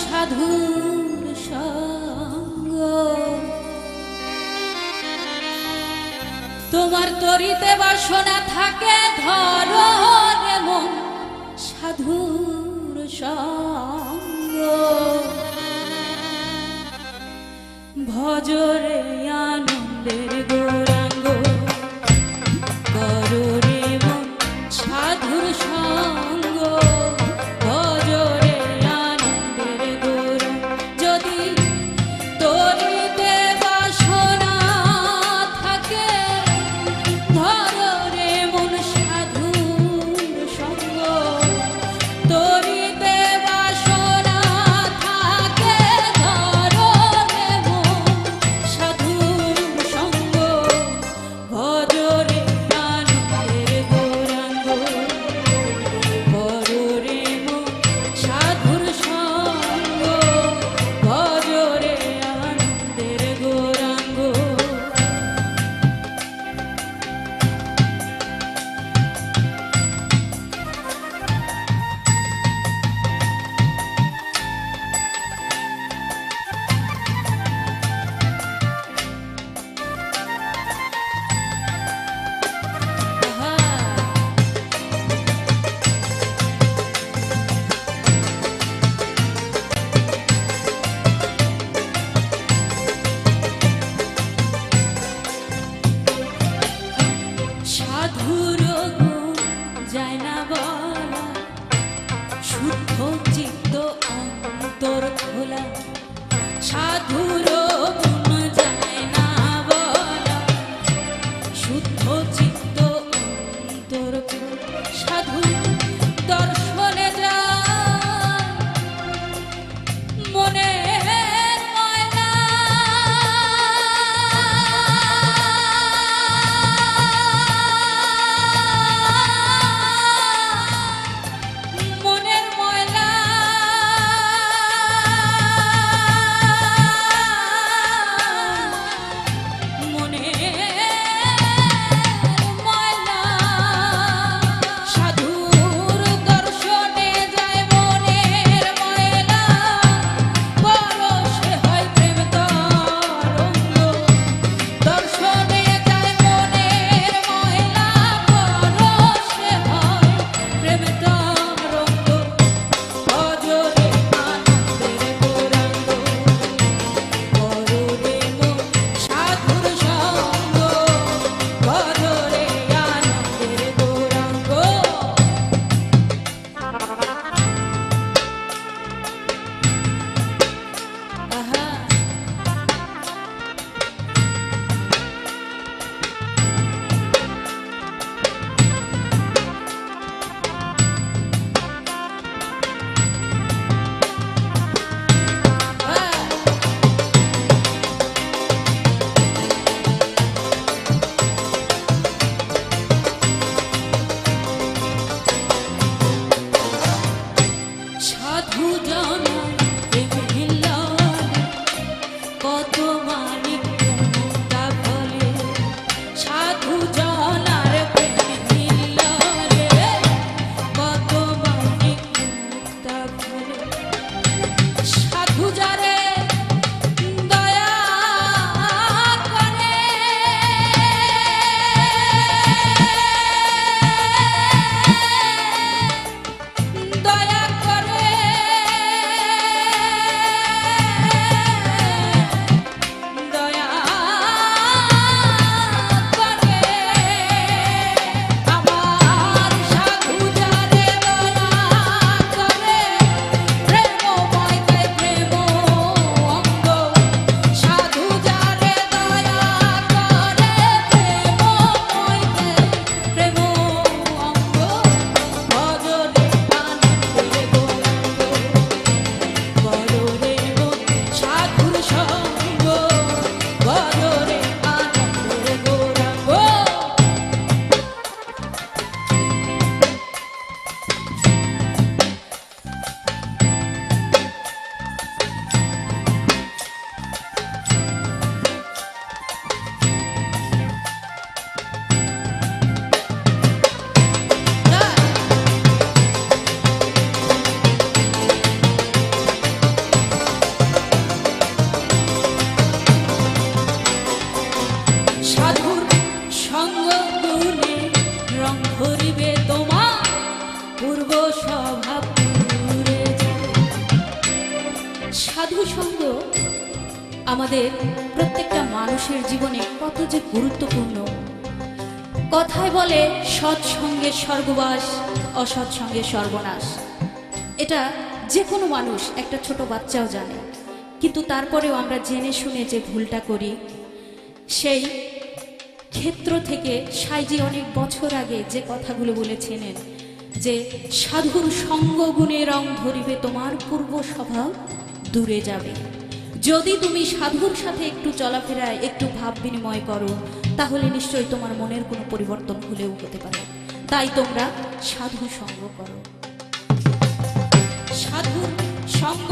সাধুর সঙ্গ। তোমার তরিতে বাসনা থাকে ধরো মন সাধুর সঙ্গ। ভজরে আনন্দের গৌরাঙ্গ সঙ্গ আমাদের প্রত্যেকটা মানুষের জীবনে কত যে গুরুত্বপূর্ণ। কথায় বলে সৎসঙ্গে স্বর্গবাস অসৎসঙ্গে সর্বনাশ। এটা যে কোনো মানুষ, একটা ছোট বাচ্চাও জানে। কিন্তু তারপরেও আমরা জেনে শুনে যে ভুলটা করি, সেই ক্ষেত্র থেকে সাইজি অনেক বছর আগে যে কথাগুলো বলেছিলেন যে, সাধুর সঙ্গ গুণে রং ধরিবে তোমার পূর্ব স্বভাব দূরে যাবে। যদি তুমি সাধুর সাথে একটু চলাফেরায় একটু ভাব বিনিময় করো, তাহলে নিশ্চয়ই তোমার মনের কোনো পরিবর্তন হলেও হতে পারে। তাই তোমরা সাধু সঙ্গ করো। সাধুর সঙ্গ